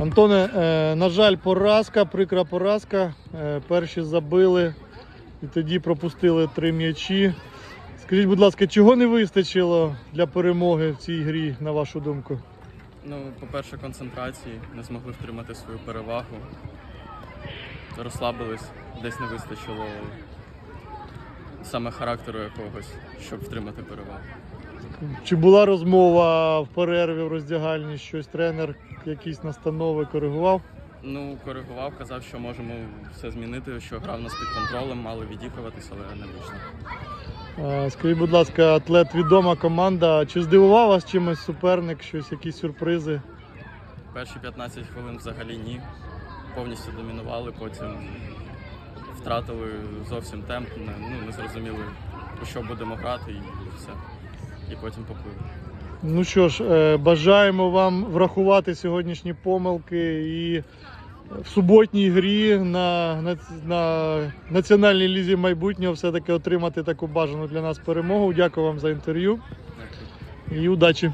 Антоне, е, на жаль, поразка, прикра поразка. Е, перші забили і тоді пропустили три м'ячі. Скажіть, будь ласка, чого не вистачило для перемоги в цій грі, на вашу думку? Ну, по-перше, концентрації, не змогли втримати свою перевагу. Розслабились, десь не вистачило саме характеру якогось, щоб втримати перевагу. Чи була розмова в перерві в роздягальні? Щось тренер, якісь настанови коригував? Ну, коригував, казав, що можемо все змінити, що гра в нас під контролем, мали відігруватися, але не вийшло. Скажіть, будь ласка, атлет відома команда. Чи здивував вас чимось суперник, щось, якісь сюрпризи? Перші 15 хвилин взагалі ні. Повністю домінували, потім втратили зовсім темп, не, ну, не зрозуміли, у що будемо грати і все. І потім поплили. Ну що ж, е, бажаємо вам врахувати сьогоднішні помилки і в суботній грі на, на, на національній лізі майбутнього все-таки отримати таку бажану для нас перемогу. Дякую вам за інтерв'ю і удачі!